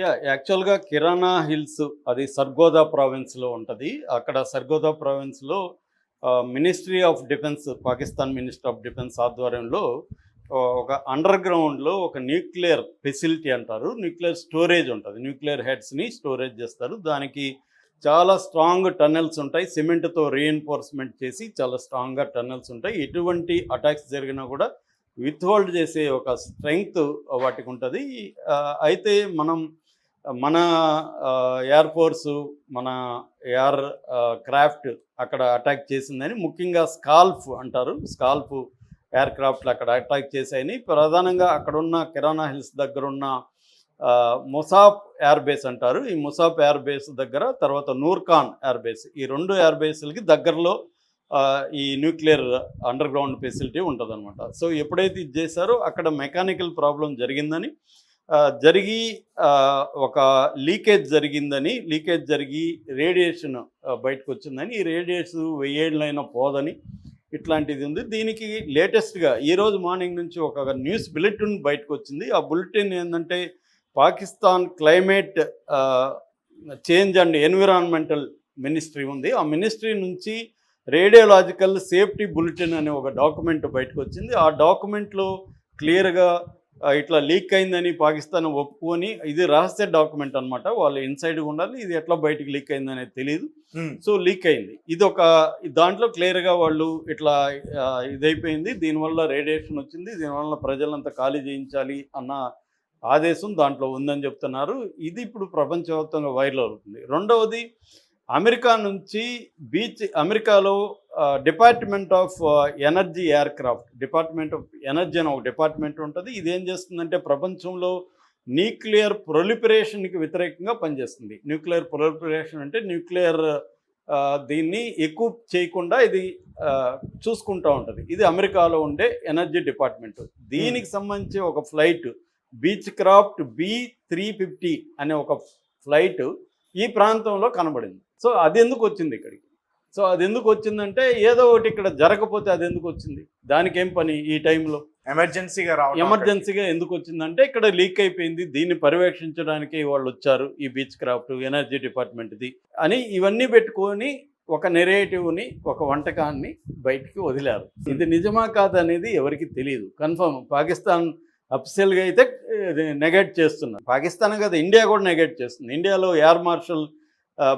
Yeah యాక్చువల్గా కిరాణా hills అది సర్గోదా ప్రావిన్స్లో ఉంటుంది. అక్కడ సర్గోదా ప్రావిన్స్లో ministry of defence Pakistan ministry of defence ఆధ్వర్యంలో ఒక అండర్ గ్రౌండ్లో ఒక న్యూక్లియర్ ఫెసిలిటీ అంటారు. న్యూక్లియర్ స్టోరేజ్ ఉంటుంది. న్యూక్లియర్ హెడ్స్ని స్టోరేజ్ చేస్తారు. దానికి చాలా స్ట్రాంగ్ టన్నెల్స్ ఉంటాయి. సిమెంట్తో రీఎన్ఫోర్స్మెంట్ చేసి చాలా స్ట్రాంగ్గా టన్నెల్స్ ఉంటాయి. ఎటువంటి అటాక్స్ జరిగినా కూడా విత్హోల్డ్ చేసే ఒక స్ట్రెంగ్త్ వాటికి ఉంటుంది. అయితే మనం మన ఎయిర్ ఫోర్సు మన ఎయిర్ క్రాఫ్ట్ అక్కడ అటాక్ చేసిందని ముఖ్యంగా స్కాల్ఫ్ అంటారు. స్కాల్ఫ్ ఎయిర్ క్రాఫ్ట్లు అక్కడ అటాక్ చేశాయని ప్రధానంగా అక్కడ ఉన్న కిరాణా హిల్స్ దగ్గర ఉన్న ముసాఫ్ ఎయిర్ బేస్ అంటారు. ఈ ముసాఫ్ ఎయిర్ బేస్ దగ్గర తర్వాత నూర్ఖాన్ ఎయిర్ బేస్ ఈ రెండు ఎయిర్ బేస్లకి దగ్గరలో ఈ న్యూక్లియర్ అండర్ గ్రౌండ్ ఫెసిలిటీ ఉంటుందన్నమాట. సో ఎప్పుడైతే ఇది చేశారో అక్కడ మెకానికల్ ప్రాబ్లం జరిగిందని జరిగి ఒక లీకేజ్ జరిగిందని లీకేజ్ జరిగి రేడియేషన్ బయటకు వచ్చిందని ఈ రేడియేషన్ వెయ్యేళ్ళైనా పోదని ఇట్లాంటిది ఉంది. దీనికి లేటెస్ట్గా ఈరోజు మార్నింగ్ నుంచి ఒక న్యూస్ బులెటిన్ బయటకు వచ్చింది ఆ బులెటిన్ ఏంటంటే Pakistan climate change and environmental ministry ఉంది. ఆ మినిస్ట్రీ నుంచి రేడియోలాజికల్ సేఫ్టీ బులెటిన్ అనే ఒక డాక్యుమెంట్ బయటకు వచ్చింది ఆ డాక్యుమెంట్లో క్లియర్గా ఇట్లా లీక్ అయిందని పాకిస్తాన్ ఒప్పుకొని ఇది రహస్య డాక్యుమెంట్ అన్నమాట. వాళ్ళు ఇన్సైడ్ ఉండాలి ఇది ఎట్లా బయటికి లీక్ అయిందనేది తెలియదు సో లీక్ అయింది. ఇది ఒక దాంట్లో క్లియర్గా వాళ్ళు ఇట్లా ఇదైపోయింది. దీనివల్ల రేడియేషన్ వచ్చింది. దీనివల్ల ప్రజలంతా ఖాళీ చేయించాలి అన్న ఆదేశం దాంట్లో ఉందని చెప్తున్నారు. ఇది ఇప్పుడు ప్రపంచవ్యాప్తంగా వైరల్ అవుతుంది. రెండవది అమెరికా నుంచి బీచ్ అమెరికాలో department of energy aircraft department of energy అని ఒక డిపార్ట్మెంట్ ఉంటుంది. ఇది ఏం చేస్తుందంటే ప్రపంచంలో న్యూక్లియర్ ప్రొలిపరేషన్కి వ్యతిరేకంగా పనిచేస్తుంది. న్యూక్లియర్ ప్రొలిపరేషన్ అంటే న్యూక్లియర్ దీన్ని ఎక్కువ చేయకుండా ఇది చూసుకుంటూ ఉంటుంది. ఇది అమెరికాలో ఉండే ఎనర్జీ డిపార్ట్మెంట్. దీనికి సంబంధించి ఒక flight Beechcraft B three fifty అనే ఒక ఫ్లైట్ ఈ ప్రాంతంలో కనబడింది. సో అది ఎందుకు వచ్చింది ఇక్కడికి? సో అది ఎందుకు వచ్చిందంటే ఏదో ఒకటి ఇక్కడ జరగకపోతే అది ఎందుకు వచ్చింది? దానికి ఏం పని ఈ టైంలో? ఎమర్జెన్సీగా రావడం ఎమర్జెన్సీగా ఎందుకు వచ్చిందంటే ఇక్కడ లీక్ అయిపోయింది దీన్ని పర్యవేక్షించడానికి వాళ్ళు వచ్చారు ఈ బీచ్ క్రాఫ్ట్ ఎనర్జీ డిపార్ట్మెంట్ది అని ఇవన్నీ పెట్టుకొని ఒక నెరేటివ్ని ఒక వంటకాన్ని బయటికి వదిలారు. ఇది నిజమా కాదా అనేది ఎవరికి తెలియదు కన్ఫర్మ్. పాకిస్తాన్ అఫిషియల్గా అయితే నెగెట్ చేస్తున్నారు. పాకిస్తాన్ కదా ఇండియా కూడా నెగెట్ చేస్తుంది. ఇండియాలో ఎయిర్ మార్షల్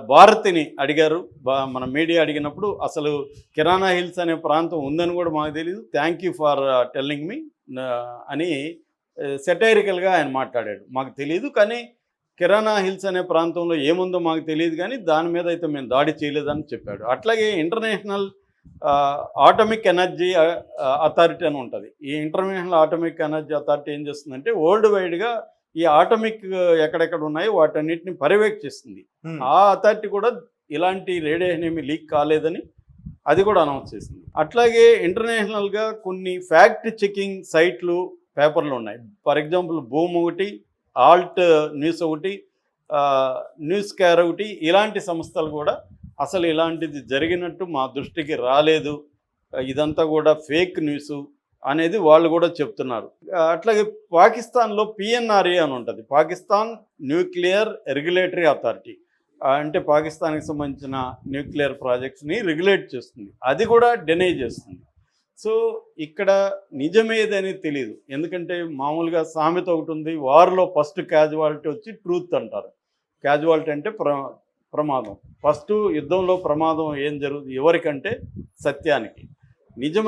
భారతిని అడిగారు. బా- మన మీడియా అడిగినప్పుడు అసలు కిరాణా హిల్స్ అనే ప్రాంతం ఉందని కూడా మాకు తెలియదు thank you for telling me అని సెటైరికల్గా ఆయన మాట్లాడాడు. మాకు తెలియదు కానీ కిరాణా హిల్స్ అనే ప్రాంతంలో ఏముందో మాకు తెలియదు కానీ దాని మీద అయితే మేము దాడి చేయలేదని చెప్పాడు. అట్లాగే ఇంటర్నేషనల్ ఆటమిక్ ఎనర్జీ అథారిటీ అని ఉంటుంది. ఈ ఇంటర్నేషనల్ ఆటమిక్ ఎనర్జీ అథారిటీ ఏం చేస్తుందంటే వరల్డ్ వైడ్గా ఈ ఆటమిక్ ఎక్కడెక్కడ ఉన్నాయో వాటన్నిటిని పర్యవేక్షిస్తుంది. ఆ అథారిటీ కూడా ఇలాంటి రేడియేషన్ ఏమి లీక్ కాలేదని అది కూడా అనౌన్స్ చేసింది. అట్లాగే ఇంటర్నేషనల్గా కొన్ని ఫ్యాక్ట్ చెకింగ్ సైట్లు పేపర్లు ఉన్నాయి. ఫర్ ఎగ్జాంపుల్ భూమ్ ఒకటి ఆల్ట్ న్యూస్ ఒకటి న్యూస్ కేర్ ఒకటి ఇలాంటి సంస్థలు కూడా అసలు ఇలాంటిది జరిగినట్టు మా దృష్టికి రాలేదు. ఇదంతా కూడా ఫేక్ న్యూస్. అనేది వాళ్ళు కూడా చెప్తున్నారు. అట్లాగే పాకిస్తాన్లో పిఎన్ఆర్ఏ అని ఉంటుంది. Pakistan nuclear regulatory authority. అంటే పాకిస్తాన్కి సంబంధించిన న్యూక్లియర్ ప్రాజెక్ట్స్ని రెగ్యులేట్ చేస్తుంది. అది కూడా డెనై చేస్తుంది. సో ఇక్కడ నిజమేదని తెలియదు ఎందుకంటే మామూలుగా సామెత ఒకటి ఉంది వార్లో ఫస్ట్ క్యాజువాలిటీ వచ్చి ట్రూత్ అంటారు. క్యాజువాలిటీ అంటే ప్ర ప్రమాదం. ఫస్ట్ యుద్ధంలో ప్రమాదం ఏం జరుగుతుంది ఎవరికంటే సత్యానికి. నిజమని